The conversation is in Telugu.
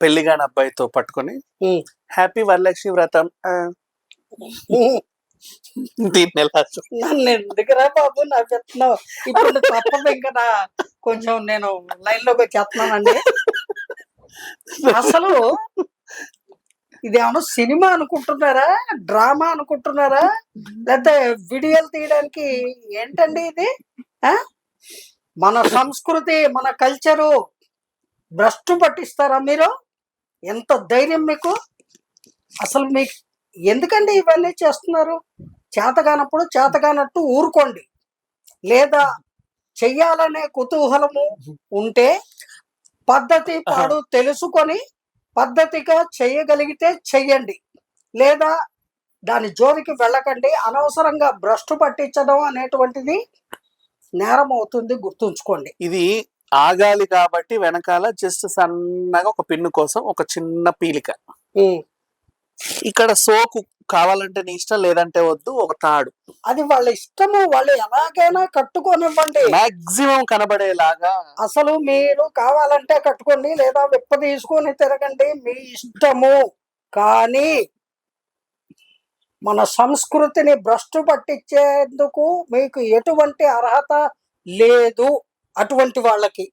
పెళ్ళి కాని అబ్బాయితో పట్టుకొని. హ్యాపీ వరలక్ష్మి వ్రతం. దీన్ని ఎలా నన్ను ఎందుకురా బాబు నా చెప్తున్నావు. ఇప్పుడు తప్పదు ఇంకా నా కొంచెం నేను లైన్లోకి వచ్చేస్తున్నానండి. అసలు ఇదేమన్నా సినిమా అనుకుంటున్నారా డ్రామా అనుకుంటున్నారా లేకపోతే వీడియోలు తీయడానికి ఏంటండి ఇది? మన సంస్కృతి మన కల్చరు భ్రష్టు పట్టిస్తారా మీరు? ఎంత ధైర్యం మీకు? అసలు మీకు ఎందుకండి ఇవన్నీ చేస్తున్నారు? చేతగానప్పుడు చేతగానట్టు ఊరుకోండి. లేదా చెయ్యాలనే కుతూహలము ఉంటే పద్ధతి పాడు తెలుసుకొని పద్ధతిగా చేయగలిగితే చెయ్యండి. లేదా దాని జోలికి వెళ్ళకండి. అనవసరంగా భ్రష్టు పట్టించడం అనేటువంటిది నేరం అవుతుంది గుర్తుంచుకోండి. ఇది ఆగాలి కాబట్టి వెనకాల జస్ట్ సన్నగా ఒక పిన్ను కోసం ఒక చిన్న పీలిక. ఇక్కడ సోకు కావాలంటే నీ ఇష్టం లేదంటే వద్దు ఒక తాడు. అది వాళ్ళ ఇష్టము వాళ్ళు ఎలాగైనా కట్టుకోనివ్వండి. మాక్సిమం కనబడేలాగా. అసలు మీరు కావాలంటే కట్టుకోండి లేదా విప్ప తీసుకొని తిరగండి మీ ఇష్టము. కానీ మన సంస్కృతిని భ్రష్టు పట్టించేందుకు మీకు ఎటువంటి అర్హత లేదు. అటువంటి వాళ్ళకి